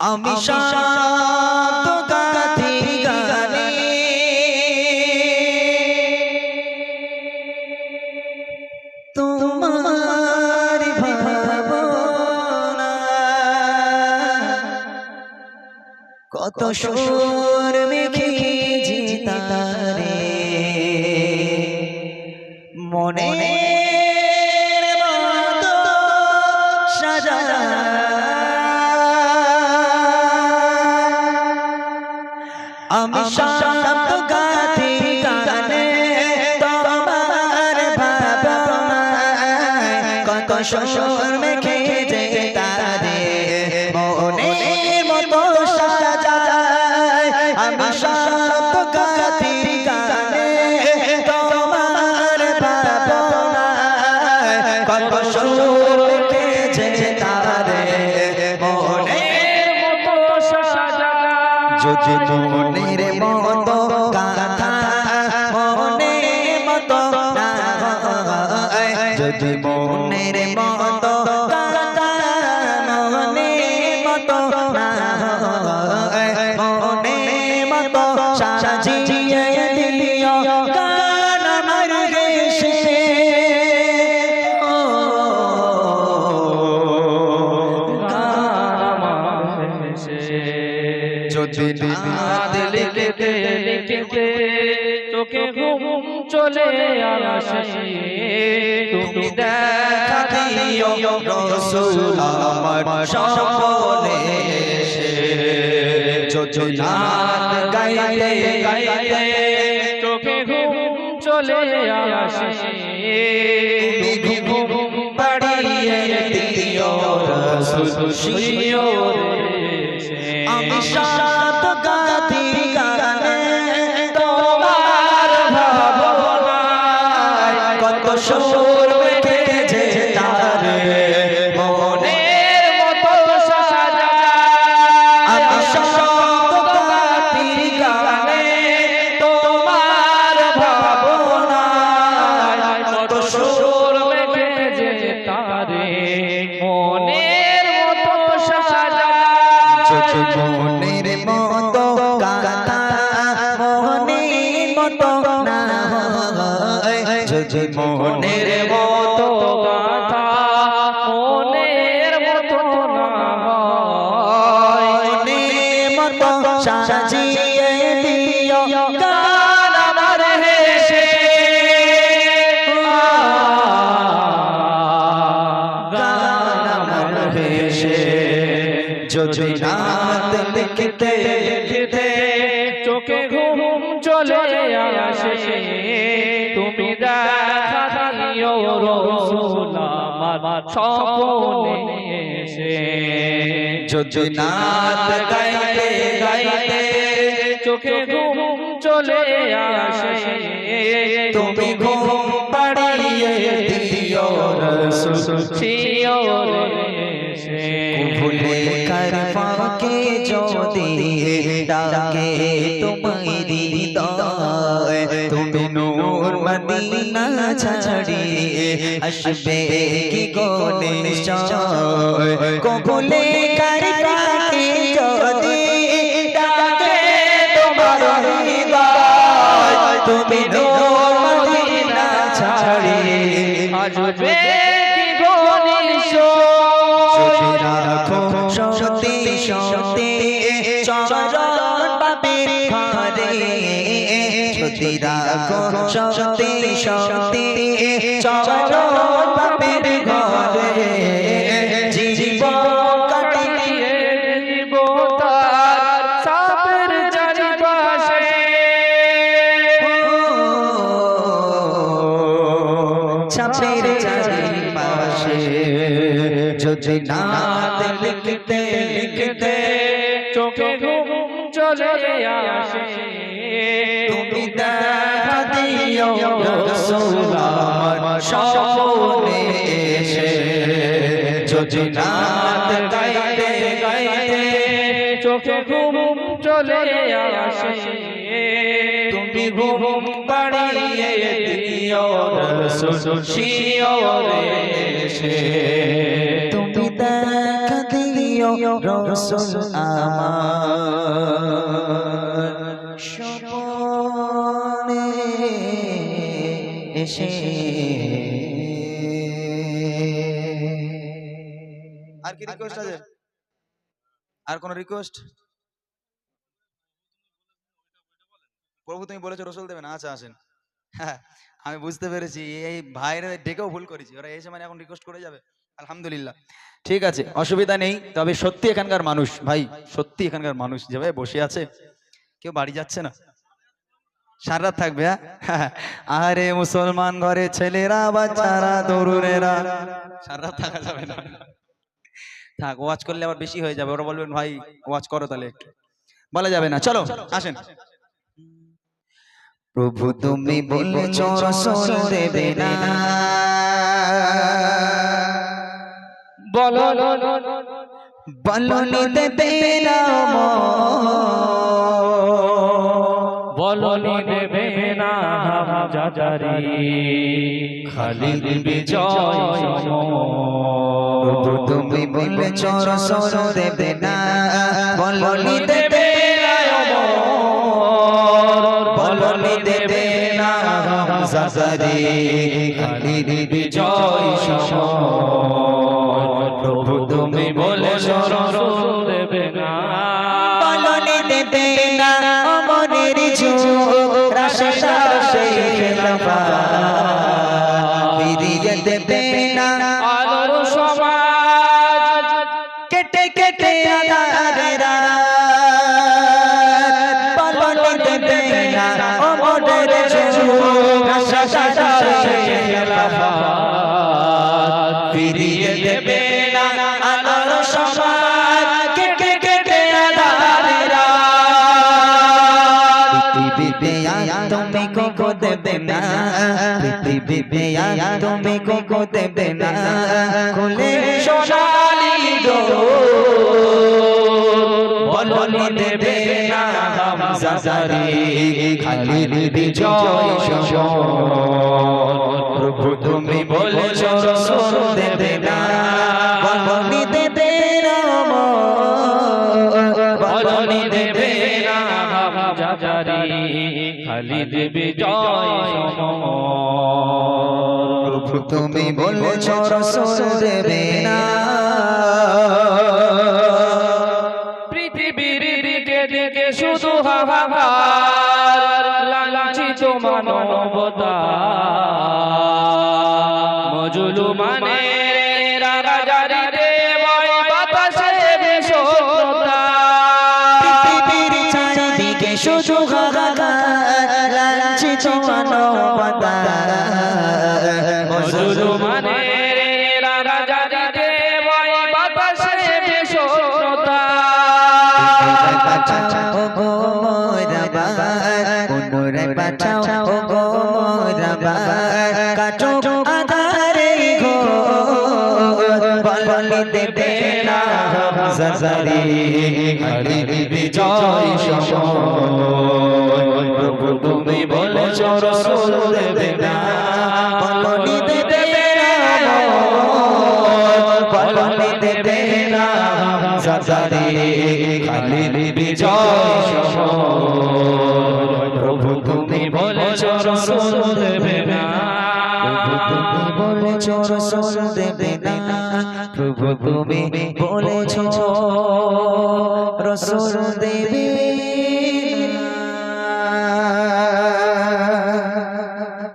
আমি তোমার কত সুর মেখেছি তারে। মনে শান্ত গাথি গানে তোমার ভাবনায় কত সুর মেখেছে তারে মনে মতো সাজায় আমি শান্ত গাথি গানে তোমার ভাবনায় কত মনে যদি মনের দেশে ও যদি লিখতে চোখে ঘুম চলে আসে তুমি দেখা দিও রসুল আমার সম্বলে এসে। যদি নাদ গাইতে গাইতে চোখে ঘুম চলে আসে তুমি ঘুম পাড়িয়ে দিও রসুল শিওরে আমি সাত যদি মনের মতো স্বপনে এসে যদি নাত গাইতে গাইতে চোখে ঘুম চলে আসে তুমি ঘুম পাড়িয়ে দিও রসুল শিওরে এসে ভুলে কর ফাঁকে যদি ডাকে তোমায় হৃদয় তুমি নূর মদিনা ছাড়ি আসবে কি গোনে কবুলে কর ফাঁকে যদি ডাকে তোমার হৃদয় তুমি নূর মদিনা ছাড়ি আসবে কি গনিশ রাখো সত্যি সত্যি চরণ পাপের যদি রাখো সত্যি সত্যি চরণ পাপের ঘরে। জীব কাটিয়ে দিব তার সাপের চারিপাশে ছাপের চারিপাশে যদি নাত রসুল আমার স্বপনে এসে, যদি নাত গাইতে গাইতে চোখে চলে আসে, তুমি ঘুম পাড়িয়ে দিও রসুল শিওরে এসে। তুমি দেখা দিও রসুল আমার এসে আর কি রিকোয়েস্ট আছে? আর কোন রিকোয়েস্ট প্রভু তুমি বলেছ রসুল দেবে না? আচ্ছা আসেন। হ্যাঁ আমি বুঝতে পেরেছি। এই ভাইরা ডেকেও ভুল করেছি। ওরা এসে মানে এখন রিকোয়েস্ট করে যাবে। আলহামদুলিল্লাহ। ঠিক আছে, অসুবিধা নেই। তবে সত্যি এখানকার মানুষ, ভাই, সত্যি এখানকার মানুষ যেভাবে বসে আছে, কেউ বাড়ি যাচ্ছে না। সারা থাকবে হ্যাঁ আরে মুসলমান ঘরে ছেলেরা বাচ্চারা তরুণেরা সারা থাকা যাবে না থাক ওয়াচ করলে আবার বেশি হয়ে যাবে ওরা বলবেন ভাই ওয়াচ করো তাহলে বলা যাবে না চলো আসেন প্রভু তুমি বলেছ দেবে না বলো বলনি দেবে না যাজারি খালি বিজয় তুমি বলেছ রসুল দেবে না। বলনি দেবে বলনি দেবে না জাজারে। খালি বিজয় সময় প্রভু তুমি বলেছ রসুল ফিরিয়ে দেবে তুমি কোকো দেবে না পৃথিবীতে আয়া তুমি কোকো খুলে সোনালি দো বলনি দেবে না হামজাদারি খালি বিজয় সময় প্রভু তুমি বলেছ দেবে না। বলনি দেবে না বলনি দেবে না বিজয় প্রভু তুমি বলেছ রসুল দেবে না। পাঠাও গো মোরাবার পুনরায় পাঠাও গো মোরাবার কাটো আধারে ঘো বলনি দেবে না জাজারি। খালি বিজয় সময়, প্রভু তুমি বলেছ রসুল খালি বিজয় প্রভু তুমি বলেছ রসুল দেবে না। তুমি বলেছ রসুল দেবে না। প্রভু তুমি বলেছ রসুল দেবে